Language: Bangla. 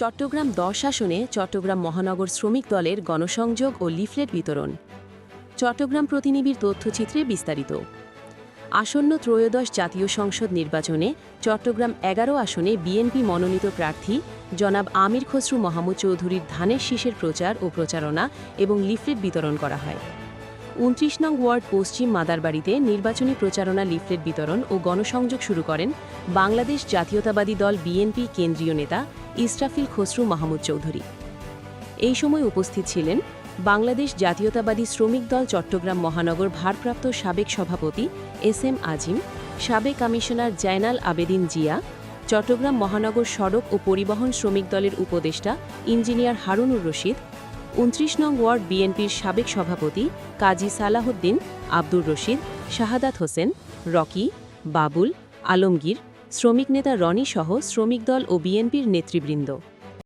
চট্টগ্রাম দশ আসনে চট্টগ্রাম মহানগর শ্রমিক দলের গণসংযোগ ও লিফলেট বিতরণ। চট্টগ্রাম প্রতিনিধির তথ্যচিত্রে বিস্তারিত। আসন্ন ত্রয়োদশ জাতীয় সংসদ নির্বাচনে চট্টগ্রাম এগারো আসনে বিএনপি মনোনীত প্রার্থী জনাব আমির খসরু মাহমুদ চৌধুরীর ধানের শীষের প্রচার ও প্রচারণা এবং লিফলেট বিতরণ করা হয়। উনত্রিশ নং ওয়ার্ড পশ্চিম মাদারবাড়িতে নির্বাচনী প্রচারণা লিফলেট বিতরণ ও গণসংযোগ শুরু করেন বাংলাদেশ জাতীয়তাবাদী দল বিএনপি কেন্দ্রীয় নেতা ইসরাফিল খসরু মাহমুদ চৌধুরী। এই সময় উপস্থিত ছিলেন বাংলাদেশ জাতীয়তাবাদী শ্রমিক দল চট্টগ্রাম মহানগর ভারপ্রাপ্ত সাবেক সভাপতি এস এম আজিম, সাবেক কমিশনার জায়নাল আবেদিন জিয়া, চট্টগ্রাম মহানগর সড়ক ও পরিবহন শ্রমিক দলের উপদেষ্টা ইঞ্জিনিয়ার হারুনুর রশিদ উনত্রিশ নং ওয়ার্ড বিএনপির সাবেক সভাপতি কাজী সালাহউদ্দিন, আব্দুর রশিদ, শাহাদাত হোসেন, রকি, বাবুল, আলমগীর, শ্রমিক নেতা রনি সহ শ্রমিক দল ও বিএনপির নেতৃবৃন্দ।